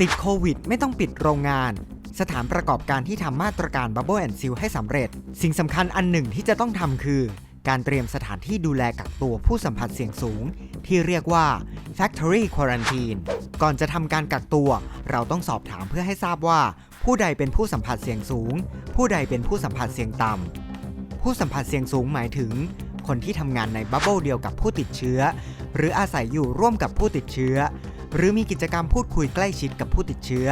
ติดโควิด ไม่ต้องปิดโรงงาน สถานประกอบการที่ทำมาตรการ Bubble and Seal ให้สำเร็จ สิ่งสำคัญอันหนึ่งที่จะต้องทำคือ การเตรียมสถานที่ดูแลกักตัวผู้สัมผัสเสี่ยงสูง ที่เรียกว่า Factory Quarantine ก่อนจะทำการกักตัว เราต้องสอบถามเพื่อให้ทราบว่า ผู้ใดเป็นผู้สัมผัสเสี่ยงสูง ผู้ใดเป็นผู้สัมผัสเสี่ยงต่ำผู้สัมผัสเสี่ยงสูงหมายถึง คนที่ทำงานในบับเบิลเดียวกับผู้ติดเชื้อ หรืออาศัยอยู่ร่วมกับผู้ติดเชื้อ หรือมีกิจกรรมพูดคุยใกล้ชิดกับผู้ติดเชื้อ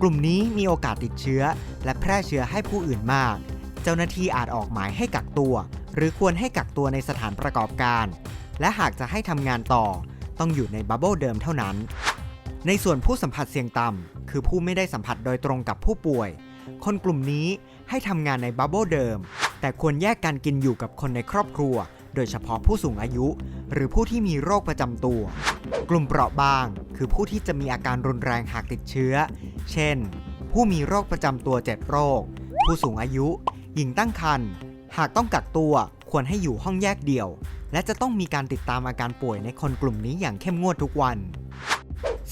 กลุ่มนี้มีโอกาสติดเชื้อ และแพร่เชื้อให้ผู้อื่นมาก เจ้าหน้าที่อาจออกหมายให้กักตัว หรือควรให้กักตัวในสถานประกอบการ และหากจะให้ทำงานต่อ ต้องอยู่ในบับเบิลเดิมเท่านั้น ในส่วนผู้สัมผัสเสี่ยงต่ำคือผู้ไม่ได้สัมผัสโดยตรงกับผู้ป่วย คนกลุ่มนี้ให้ทำงานในบับเบิลเดิม แต่ควรแยกการกินอยู่กับคนในครอบครัว โดยเฉพาะผู้สูงอายุ หรือผู้ที่มีโรคประจำตัว กลุ่มเปราะบาง คือผู้ที่จะมีอาการรุนแรงหากติดเชื้อ เช่น ผู้มีโรคประจำตัว 7 โรค ผู้สูงอายุ หญิงตั้งครรภ์ หากต้องกักตัวควรให้อยู่ห้องแยกเดี่ยว และจะต้องมีการติดตามอาการป่วยในคนกลุ่มนี้อย่างเข้มงวดทุกวัน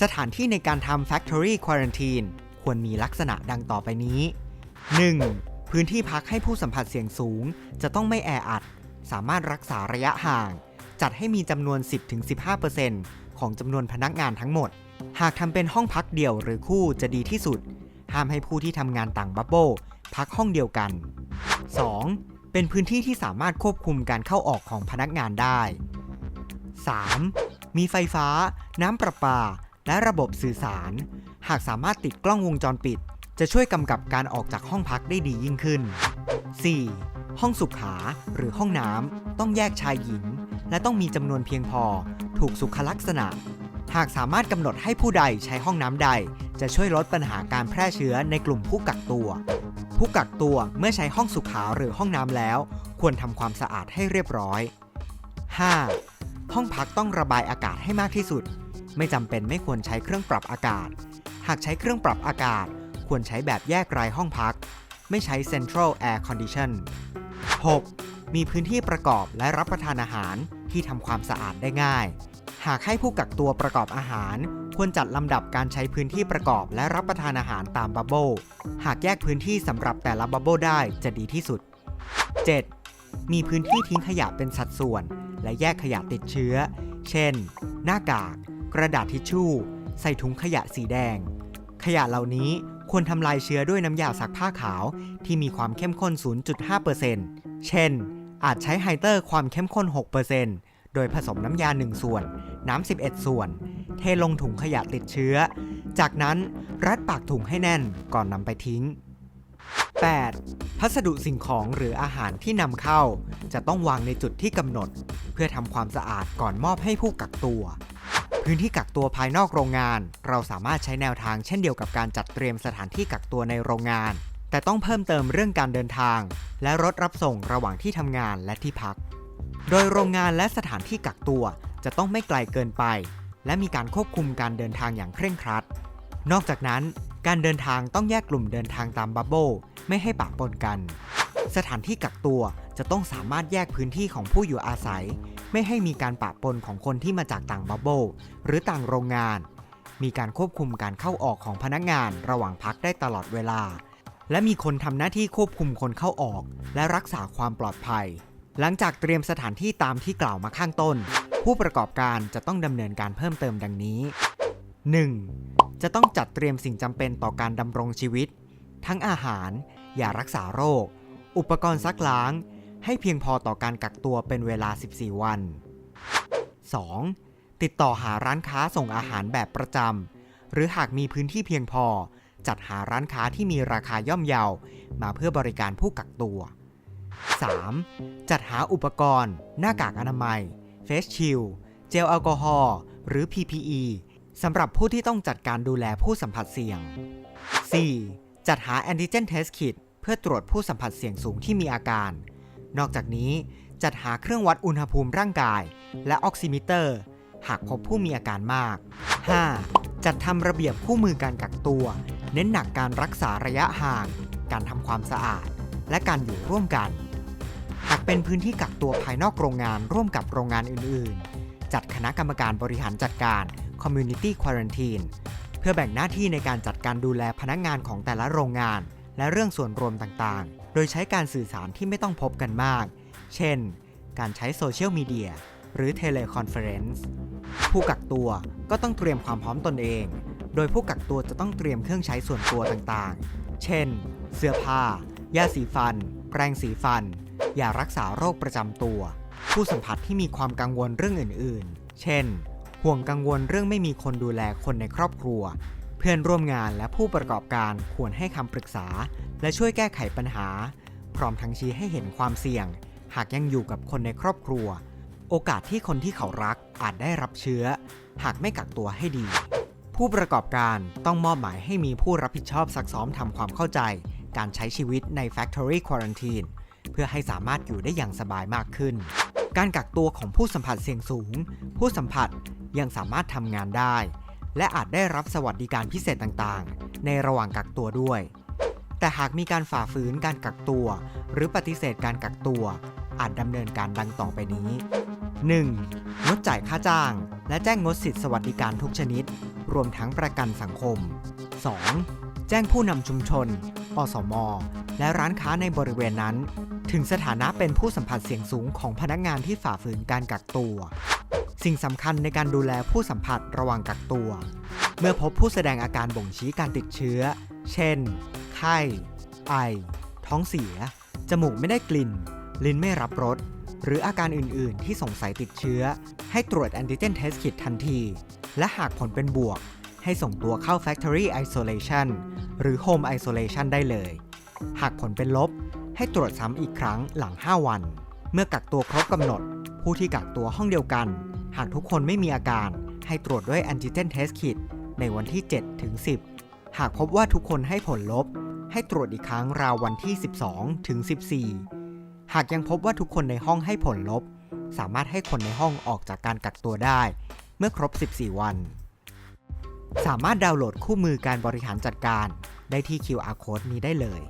สถานที่ในการทำ Factory Quarantine ควรมีลักษณะดังต่อไปนี้ 1. พื้นที่พักให้ผู้สัมผัสเสี่ยงสูง จะต้องไม่แออัด สามารถรักษาระยะห่าง จัดให้มีจำนวน 10-15%ของจำนวนพนักงานทั้งหมด หากทำเป็นห้องพักเดี่ยวหรือคู่จะดีที่สุด ห้ามให้ผู้ที่ทำงานต่างบับเบิลพักห้องเดียวกัน 2. เป็นพื้นที่ที่สามารถควบคุมการเข้าออกของพนักงานได้ 3. มีไฟฟ้า น้ำประปา และระบบสื่อสาร หากสามารถติดกล้องวงจรปิด จะช่วยกำกับการออกจากห้องพักได้ดียิ่งขึ้น 4. ห้องสุขาหรือห้องน้ำต้องแยกชายหญิง และต้องมีจำนวนเพียงพอ ถูกสุขลักษณะ หากสามารถกำหนดให้ผู้ใดใช้ห้องน้ำใด จะช่วยลดปัญหาการแพร่เชื้อในกลุ่มผู้กักตัว ผู้กักตัวเมื่อใช้ห้องสุขาหรือห้องน้ำแล้ว ควรทำความสะอาดให้เรียบร้อย 5. ห้องพักต้องระบายอากาศให้มากที่สุด ไม่จำเป็นไม่ควรใช้เครื่องปรับอากาศ หากใช้เครื่องปรับอากาศ ควรใช้แบบแยกรายห้องพัก ไม่ใช้ Central Air Condition 6. มีพื้นที่ประกอบและรับประทานอาหาร ที่ทำความสะอาดได้ง่าย หากให้ผู้กักตัวประกอบอาหาร ควรจัดลำดับการใช้พื้นที่ประกอบและรับประทานอาหารตามบับเบิลหากแยกพื้นที่สำหรับแต่ละบับเบิลได้จะดีที่สุด 7. มีพื้นที่ทิ้งขยะเป็นสัดส่วน และแยกขยะติดเชื้อ เช่น หน้ากาก กระดาษทิชชู่ ใส่ถุงขยะสีแดง ขยะเหล่านี้ควรทำลายเชื้อด้วยน้ำยาซักผ้าขาว ที่มีความเข้มข้น 0.5%เช่น อาจใช้ไฮเตอร์ความเข้มข้น 6%โดยผสมน้ำยา 1 ส่วน น้ำ 11 ส่วน เทลงถุงขยะติดเชื้อ จากนั้นรัดปากถุงให้แน่นก่อนนำไปทิ้ง 8. พัสดุสิ่งของหรืออาหารที่นำเข้า จะต้องวางในจุดที่กำหนด เพื่อทำความสะอาดก่อนมอบให้ผู้กักตัว พื้นที่กักตัวภายนอกโรงงาน เราสามารถใช้แนวทางเช่นเดียวกับการจัดเตรียมสถานที่กักตัวในโรงงาน แต่ต้องเพิ่มเติมเรื่องการเดินทาง และรถรับส่งระหว่างที่ทำงานและที่พัก โดยโรงงานและสถานที่กักตัวจะต้องไม่ไกลเกินไป และมีการควบคุมการเดินทางอย่างเคร่งครัด นอกจากนั้นการเดินทางต้องแยกกลุ่มเดินทางตามบับเบิลไม่ให้ปะปนกัน สถานที่กักตัวจะต้องสามารถแยกพื้นที่ของผู้อยู่อาศัย ไม่ให้มีการปะปนของคนที่มาจากต่างบับเบิลหรือต่างโรงงาน มีการควบคุมการเข้าออกของพนักงานระหว่างพักได้ตลอดเวลา และมีคนทำหน้าที่ควบคุมคนเข้าออก และรักษาความปลอดภัย หลังจากเตรียมสถานที่ตามที่กล่าวมาข้างต้น ผู้ประกอบการจะต้องดำเนินการเพิ่มเติมดังนี้ 1. จะต้องจัดเตรียมสิ่งจำเป็นต่อการดำรงชีวิต ทั้งอาหารยารักษาโรค อุปกรณ์ซักล้าง ให้เพียงพอต่อการกักตัวเป็นเวลา 14 วัน 2. ติดต่อหาร้านค้าส่งอาหารแบบประจำหรือหากมีพื้นที่เพียงพอ จัดหาร้านค้าที่มีราคาย่อมเยามาเพื่อบริการผู้กักตัว 3. จัดหาอุปกรณ์ หน้ากากอนามัย เฟสชิล เจลแอลกอฮอล์ หรือ PPE สำหรับผู้ที่ต้องจัดการดูแลผู้สัมผัสเสี่ยง 4. จัดหาแอนติเจนเทสคิดเพื่อตรวจผู้สัมผัสเสี่ยงสูงที่มีอาการ นอกจากนี้จัดหาเครื่องวัดอุณหภูมิร่างกาย และออกซิมิเตอร์ หากพบผู้มีอาการมาก 5. จัดทำระเบียบคู่มือการกักตัว เน้นหนักการรักษาระยะห่าง การทำความสะอาด และการอยู่ร่วมกัน หากเป็นพื้นที่กักตัวภายนอกโรงงานร่วมกับโรงงานอื่น ๆ จัดคณะกรรมการบริหารจัดการ Community Quarantine เพื่อแบ่งหน้าที่ในการจัดการดูแลพนักงานของแต่ละโรงงาน และเรื่องส่วนรวมต่าง ๆ โดยใช้การสื่อสารที่ไม่ต้องพบกันมาก เช่น การใช้โซเชียลมีเดียหรือเทเลคอนเฟอเรนซ์ผู้กักตัวก็ต้องเตรียมความพร้อมตนเอง โดยผู้กักตัวจะต้องเตรียมเครื่องใช้ส่วนตัวต่างๆ เช่น เสื้อผ้า ยาสีฟัน แปรงสีฟัน ยารักษาโรคประจำตัว ผู้สัมผัสที่มีความกังวลเรื่องอื่นๆ เช่น ห่วงกังวลเรื่องไม่มีคนดูแลคนในครอบครัว เพื่อนร่วมงานและผู้ประกอบการควรให้คำปรึกษา และช่วยแก้ไขปัญหา พร้อมทั้งชี้ให้เห็นความเสี่ยง หากยังอยู่กับคนในครอบครัว โอกาสที่คนที่เขารักอาจได้รับเชื้อ หากไม่กักตัวให้ดี ผู้ประกอบการต้องมอบหมายให้มีผู้รับผิดชอบซักซ้อมทำความเข้าใจ การใช้ชีวิตใน Factory Quarantine เพื่อให้สามารถอยู่ได้อย่างสบายมากขึ้น การกักตัวของผู้สัมผัสเสี่ยงสูง ผู้สัมผัสยังสามารถทำงานได้ และอาจได้รับสวัสดิการพิเศษต่างๆ ในระหว่างกักตัวด้วย แต่หากมีการฝ่าฝืนการกักตัว หรือปฏิเสธการกักตัว อาจดำเนินการดังต่อไปนี้ 1. งดจ่ายค่าจ้าง และแจ้งงดสิทธิสวัสดิการทุกชนิด รวมทั้งประกันสังคม 2. แจ้งผู้นำชุมชน อสม และร้านค้าในบริเวณนั้น ถึงสถานะเป็นผู้สัมผัสเสี่ยงสูงของพนักงานที่ฝ่าฝืนการกักตัว สิ่งสำคัญในการดูแลผู้สัมผัสระหว่างกักตัว เมื่อพบผู้แสดงอาการบ่งชี้การติดเชื้อ เช่น ไข้ ไอ ท้องเสีย จมูกไม่ได้กลิ่น ลิ้นไม่รับรสหรืออาการอื่น ๆ ที่สงสัยติดเชื้อ ให้ตรวจแอนติเจนเทสคิดทันที และหากผลเป็นบวก ให้ส่งตัวเข้า Factory Isolation หรือ Home Isolation ได้เลย หากผลเป็นลบ ให้ตรวจซ้ำอีกครั้งหลัง 5 วัน เมื่อกักตัวครบกำหนด ผู้ที่กักตัวห้องเดียวกัน หากทุกคนไม่มีอาการ ให้ตรวจด้วย Antigen Test Kit ในวันที่ 7 ถึง 10 หากพบว่าทุกคนให้ผลลบ ให้ตรวจอีกครั้งราววันที่ 12 ถึง 14 หากยังพบว่าทุกคนในห้องให้ผลลบ สามารถให้คนในห้องออกจากการกักตัวได้ เมื่อครบ 14 วัน สามารถดาวน์โหลดคู่มือการบริหารจัดการ ได้ที่ QR Code นี้ได้เลย